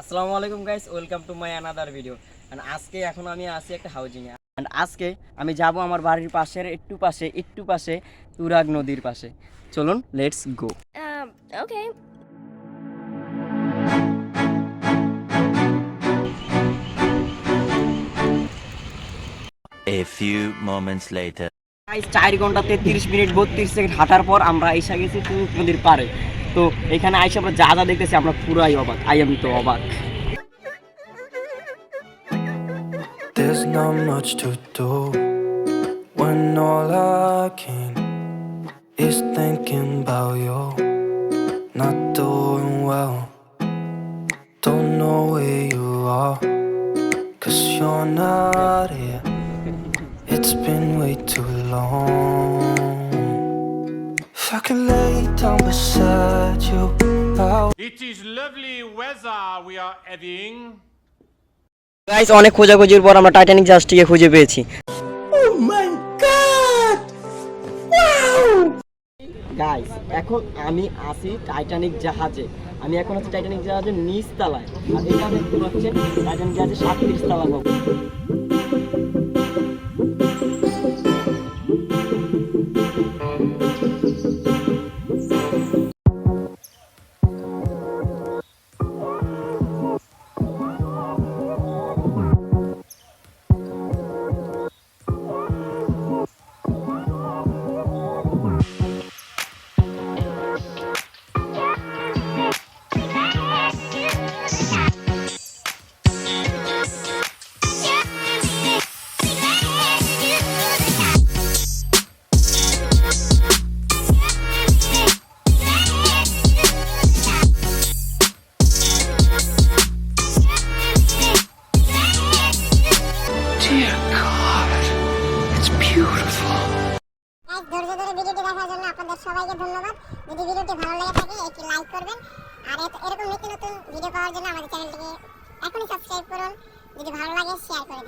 আসসালামু আলাইকুম guys welcome to my another video and আজকে এখন আমি আছি একটা হাউজিংয়ে অ্যান্ড আজকে আমি যাব আমার বাড়ির পাশের একটু পাশে একটু পাশে তুরাগ নদীর পাশে। চলুন let's go okay. A few moments later. Guys চার ঘণ্টা তেত্রিশ মিনিট বত্রিশ সেকেন্ড হাঁটার পর আমরা এসে গেছি তুরাগ নদীর পারে তো এখানে আইসে আমরা যা যা দেখতেছি আমরা পুরাই অবাক আই এম তো অবাক There's not much to do when all I can is thinking about you. Not doing well, don't know where you are, cause you're not here. It's been way too long. Can lay down beside you, I'll. It is lovely weather we are having. Guys অনেক খোঁজাখুঁজির পর আমরা Titanic জাহাজটিকে খুঁজে পেয়েছি। Guys এখন আমি আছি Titanic জাহাজে। আমি এখন আছি টাইটানিক জাহাজের নিচ তলায় আর এটা দেখতে পাচ্ছেন টাইটানিক জাহাজের সাতত্রিশ তলা Dear God, it's beautiful. আজ ধৈর্য ধরে ভিডিওটি দেখার জন্য আপনাদের সবাইকে ধন্যবাদ। যদি ভিডিওটি ভালো লেগে থাকে একটি লাইক করবেন। আর এরকম নিত্য নতুন ভিডিও পাওয়ার জন্য আমাদের চ্যানেলটিকে এখনই সাবস্ক্রাইব করুন। যদি ভালো লাগে শেয়ার করে দিন।